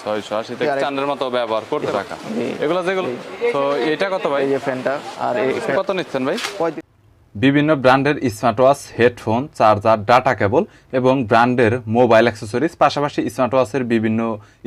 ছয়শো আশি থেকে আরেক- মতো ব্যবহার করতে টাকা এগুলো যেগুলো তো এটা কত ভাই? এই ফ্যানটা আর কত নিচ্ছেন ভাই? বিভিন্ন ব্র্যান্ডের smart watch headphone charger data cable এবং ব্র্যান্ডের মোবাইল অ্যাক্সেসরিজ পাশাপাশি স্মার্ট ওয়াচের বিভিন্ন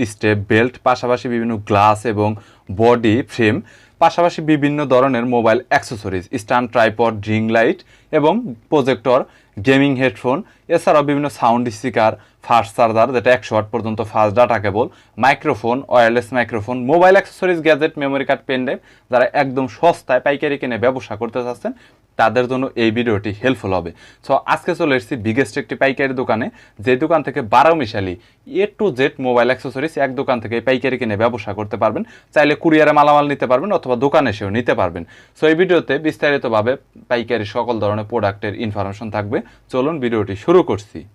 স্টেপ বেল্ট পাশাপাশি বিভিন্ন গ্লাস এবং বডি ফ্রেম পাশাপাশি বিভিন্ন ধরনের মোবাইল অ্যাক্সেসরিজ স্ট্যান্ড ট্রাইপড ড্রিং লাইট এবং প্রজেক্টর গেমিং হেডফোন এছাড়াও বিভিন্ন সাউন্ড স্পিকার ফাস্ট চার্জার যেটা একশো ওয়াট পর্যন্ত fast data cable microphone wireless microphone mobile accessories gadget memory card pen drive যারা একদম সস্তায় পাইকারি কিনে ব্যবসা করতে চাচ্ছেন, তাদের জন্য এই ভিডিওটি হেল্পফুল হবে। সো আজকে চলে এসেছি বিগেস্ট একটি পাইকারি দোকানে, যে দোকান থেকে বারো মিশালি A to Z mobile accessories এক দোকান থেকে পাইকারি কিনে ব্যবসা করতে পারবেন। চাইলে কুরিয়ারে মালামাল নিতে পারবেন অথবা দোকানে এসেও নিতে পারবেন। সো এই ভিডিওতে বিস্তারিতভাবে পাইকারি সকল ধরনের প্রোডাক্টের ইনফরমেশন থাকবে। চলুন ভিডিওটি শুরু করছি।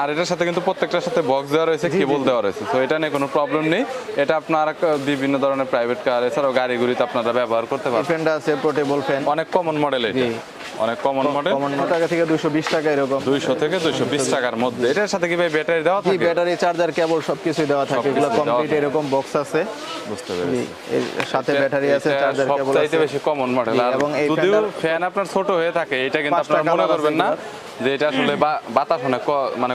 আর এটার সাথে কিন্তু প্রত্যেকটার সাথে বক্স দেওয়া রয়েছে কেবল দেওয়া রয়েছে। তো এটা নিয়ে কোনো প্রবলেম নেই। এটা আপনার বিভিন্ন ধরনের প্রাইভেট কার এছাড়াও গাড়ি গুড়িতে আপনারা ব্যবহার করতে এই পারবেন। ফ্যানটা আছে পোর্টেবল ফ্যান অনেক কমন মডেল এটা। অনেক কমন মডেল কমন টাকা থেকে দুশো বিশ টাকা এরকম। দুইশো থেকে দুইশো বিশ টাকার মধ্যে। এটার সাথে কি ভাই ব্যাটারি দেওয়া থাকে? ব্যাটারি চার্জার কেবল সবকিছু দেওয়া থাকে। এগুলো কমপ্লিট এরকম বক্স আছে। বুঝতে পেরেছি। সাথে ব্যাটারি আছে চার্জার কেবল আছে। বেশি কমন মডেল আর যদিও ফ্যান আপনার ছোট হয়ে থাকে এটা কিন্তু আপনারা মনে করবেন না যে এটা আসলে বাতাস অনেক মানে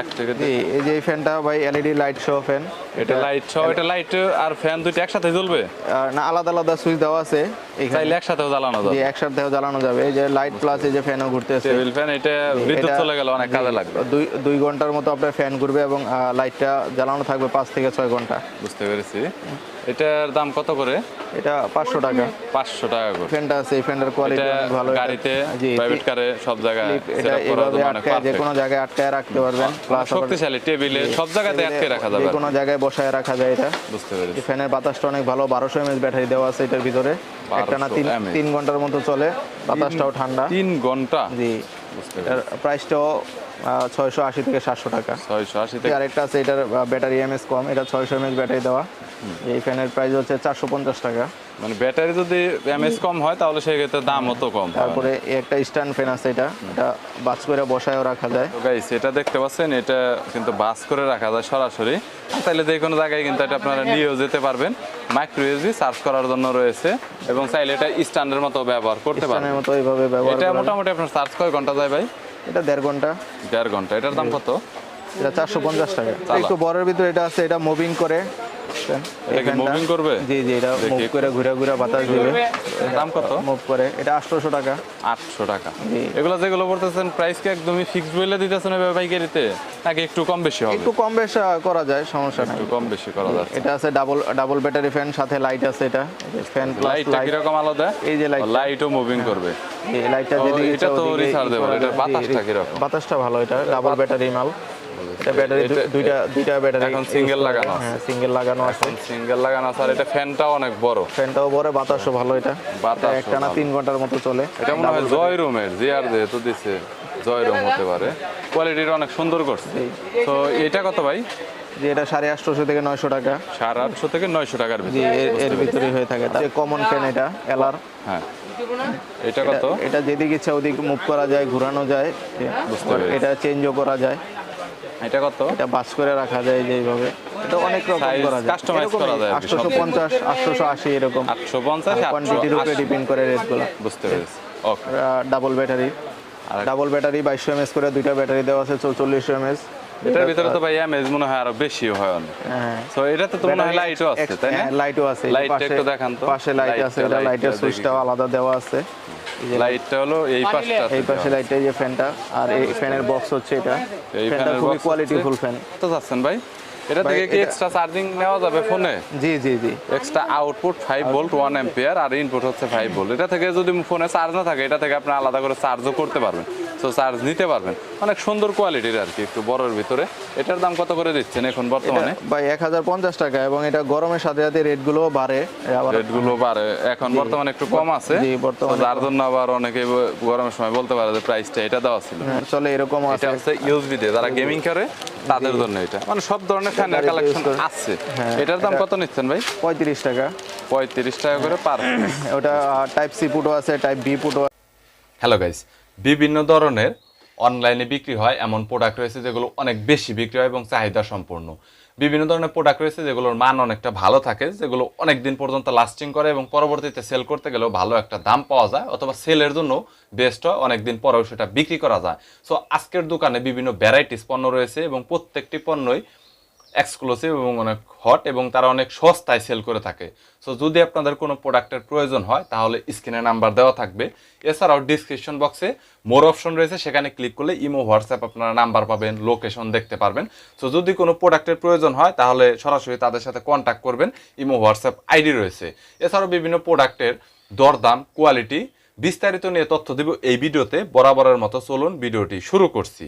এক এই যে এই ফ্যানটা ভাই এলইডি লাইট সহ ফ্যান এটা লাইট সহ এটা লাইট আর ফ্যান দুইটা একসাথে জ্বলবে? না আলাদা আলাদা সুইচ দেওয়া আছে চাইলে একসাথেও জ্বালানো যাবে। একসাথেও জ্বালানো যাবে। এই যে লাইট প্লাস এই যে ফ্যানও ঘুরতেছে। টেবিল ফ্যান এটা বিদ্যুৎ চলে গেলে অনেক কাজে লাগবে। দুই দুই ঘণ্টার মতো আপনার ফ্যান ঘুরবে এবং লাইটটা জ্বালানো থাকবে পাঁচ থেকে ছয় ঘণ্টা। বুঝতে পেরেছি। এটার দাম কত করে? এটা পাঁচশো টাকা। পাঁচশো টাকা করে। ফ্যানটা আছে এই ফ্যানটার কোয়ালিটি ভালো। গাড়িতে প্রাইভেট কারে সব জায়গায় এটা এভাবে আটকায় যে কোনো জায়গায় আটকায় রাখতে পারবেন। প্লাস শক্তিশালী টেবিলে সব জায়গাতে আটকে রাখা যাবে। যে কোনো জায়গায় বসায় রাখা যায় এটা। বুঝতে পেরেছি। ফ্যানের বাতাসটা অনেক ভালো। বারোশো এমএস ব্যাটারি দেওয়া আছে এটার ভিতরে। একটা না তিন তিন ঘণ্টার মতো চলে। বাতাসটাও ঠান্ডা। তিন ঘণ্টা? জি। বুঝতে এটার প্রাইসটাও ছয়শো আশি থেকে সাতশো টাকা। ছয়শো আশি থেকে আরেকটা আছে এটার ব্যাটারি এমএস কম এটা ছয়শো এমএস ব্যাটারি দেওয়া। এই ফ্যানের প্রাইস হচ্ছে চারশো পঞ্চাশ টাকা। মানে ব্যাটারি যদি এমএস কম হয় তাহলে সেক্ষেত্রে দাম অত কম তারপরে একটা স্ট্যান্ড ফ্যান আছে এটা এটা বাস করে বসায়ও রাখা যায়। তো গাইস এটা দেখতে পাচ্ছেন এটা কিন্তু বাস করে রাখা যায় সরাসরি। তাহলে যে কোনো জায়গায় কিন্তু এটা আপনারা নিয়েও যেতে পারবেন। মাইক্রো ইউএসবি চার্জ করার জন্য রয়েছে এবং চাইলে এটা স্ট্যান্ডের মতো ব্যবহার করতে পারবেন। স্ট্যান্ডের মতো এইভাবে ব্যবহার এটা মোটামুটি আপনার চার্জ কয় ঘণ্টা যায় ভাই? এটা দেড় ঘণ্টা। দেড় ঘণ্টা। এটার দাম কত? এটা চারশো পঞ্চাশ টাকা। একটু বড়ের ভিতরে এটা আছে এটা মুভিং করে। এটা কি moving করবে? জি জি এটা মুভ করে ঘুরে ঘুরে বাতাস দিবে। দাম কত? মুভ করে। এটা আটশোশো টাকা। আটশো টাকা। জি। এগুলো যেগুলো বলতেছেন প্রাইস কি একদমই ফিক্সড বলে দিতেছেন পাইকারিতে? নাকি একটু কম বেশি হবে? একটু কম বেশ করা যায় সমস্যা নাই। একটু কম বেশি করা যাচ্ছে। এটা আছে ডাবল ডাবল ব্যাটারি ফ্যান সাথে লাইট আছে এটা। ফ্যান লাইট কীরকম আলাদা এই যে light টা। লাইটও মুভিং করবে। এই লাইটটা ও, যেদিকে এটা তো এটার যায়। বাতাসটা জি, কীরকম? বাতাসটা ভালো এটা ডাবল ব্যাটারি মাল। এটা ব্যাটারি দুইটা দুইটা ব্যাটারি এখন single লাগানো আছে। হ্যাঁ সিঙ্গেল লাগানো আছে। সিঙ্গেল লাগানো আছে। আর এটা ফ্যানটাও অনেক বড়। ফ্যানটাও বড় বাতাসও ভালো এটা। বাতাসও এটা একটা তিন ঘণ্টার মতো চলে। এটা মনে হয় জয় রুমের জিআর যেহেতু দিছে জয় রুম হতে পারে। কোয়ালিটিটা অনেক সুন্দর করছে। তো এটা কত ভাই? যে এটা সাড়ে আটশোশো থেকে নয়শো টাকা। সাড়ে আটশো থেকে নয়শো টাকার এর- এর ভিতরে হয়ে থাকে। যে কমন ফ্যান এটা এলার হ্যাঁ। এটা কত? এটা যেদিকে ইচ্ছা ওদিকে মুভ করা যায় ঘোরানো যায়। এটা চেঞ্জও করা যায়। এটা কত? এটা বাস করে রাখা যায় যেভাবে এটা অনেক রকম করা যায়। কাস্টমাইজ করা যায় আর কি, আটশোশো পঞ্চাশ আটশোশো আশি এরকম। আটশো পঞ্চাশ আটশো কোয়ান্টিটির উপরে ডিপেন্ড করে রেটগুলো। বুঝতে পেরেছি। ওকে ডাবল ব্যাটারি আর ডাবল ব্যাটারি 2200 এমএস করে দুইটা ব্যাটারি দেওয়া আছে চৌচল্লিশশো এমএস এটার ভিতরে তো ভাই এমএজ মনে হয় আরও বেশি হয় অনেক। হ্যাঁ। তো এটাতে তো মনে হয় লাইটও আছে তাই না? লাইটও আছে। লাইটটা একটু দেখান তো। পাশে লাইট আছে এটা লাইটের সুইচটাও আলাদা দেওয়া আছে। লাইটটা হলো এই পাশটা এই পাশে লাইটটা এই যে ফ্যানটা আর এই ফ্যানের বক্স হচ্ছে এটা। এই ফ্যানের খুবই কোয়ালিটিফুল ফ্যান কত যাচ্ছেন ভাই? এটা থেকে কি এক্সট্রা চার্জিং নেওয়া যাবে ফোনে জি জি জি। Extra output five volt one ampere আর ইনপুট হচ্ছে ফাইভ ভোল্ট এটা থেকে যদি ফোনে চার্জ না থাকে এটা থেকে আপনি আলাদা করে চার্জও করতে পারবেন। তো চার্জ নিতে পারবেন। অনেক সুন্দর কোয়ালিটির আর কি একটু বড়ের ভিতরে। এটার দাম কত করে দিচ্ছেন এখন বর্তমানে? ভাই এক হাজার পঞ্চাশ টাকা এবং এটা গরমের সাথে সাথে রেটগুলো বাড়ে। আবার রেটগুলো বাড়ে। এখন বর্তমানে একটু কম আছে। জি, বর্তমানে যার জন্য আবার অনেকে গরমের সময় বলতে পারে যে প্রাইসটা এটা দেওয়া ছিল। হ্যাঁ, চলে এরকম এটা আছে। হচ্ছে ইউএসবি দিয়ে যারা গেমিং করে তাদের জন্য এটা। মানে সব ধরনের ফ্যানের কালেকশন আছে। হ্যাঁ, এটার দাম কত নিচ্ছেন ভাই? পঁয়ত্রিশ টাকা। পঁয়ত্রিশ টাকা করে পার ওটা টাইপ সি পুটও আছে টাইপ বি পুটও হ্যালো গাইস বিভিন্ন ধরনের অনলাইনে বিক্রি হয়, এমন প্রোডাক্ট রয়েছে যেগুলো অনেক বেশি বিক্রি হয় এবং চাহিদা সম্পূর্ণ। বিভিন্ন ধরনের প্রোডাক্ট রয়েছে যেগুলোর মান অনেকটা ভালো থাকে, যেগুলো অনেক দিন পর্যন্ত লাস্টিং করে এবং পরবর্তীতে সেল করতে গেলেও ভালো একটা দাম পাওয়া যায় অথবা সেলের জন্য বেস্ট হয় অনেক দিন পরেও সেটা বিক্রি করা যায়। সো আজকের দোকানে বিভিন্ন ভ্যারাইটিস পণ্য রয়েছে এবং প্রত্যেকটি পণ্যই এক্সক্লুসিভ এবং অনেক হট এবং তারা অনেক সস্তায় সেল করে থাকে। সো যদি আপনাদের কোনো প্রোডাক্টের প্রয়োজন হয়, তাহলে স্ক্রিনে নাম্বার দেওয়া থাকবে। এছাড়াও ডিসক্রিপশন বক্সে মোর অপশন রয়েছে, সেখানে ক্লিক করলে ইমো, হোয়াটসঅ্যাপ আপনারা নাম্বার পাবেন লোকেশন দেখতে পারবেন। সো যদি কোনো প্রোডাক্টের প্রয়োজন হয়, তাহলে সরাসরি তাদের সাথে কন্ট্যাক্ট করবেন, ইমো, হোয়াটসঅ্যাপ আইডি রয়েছে। এছাড়াও বিভিন্ন প্রোডাক্টের দরদাম কোয়ালিটি বিস্তারিত নিয়ে তথ্য দেব এই ভিডিওতে। বরাবরের মতো চলুন, ভিডিওটি শুরু করছি।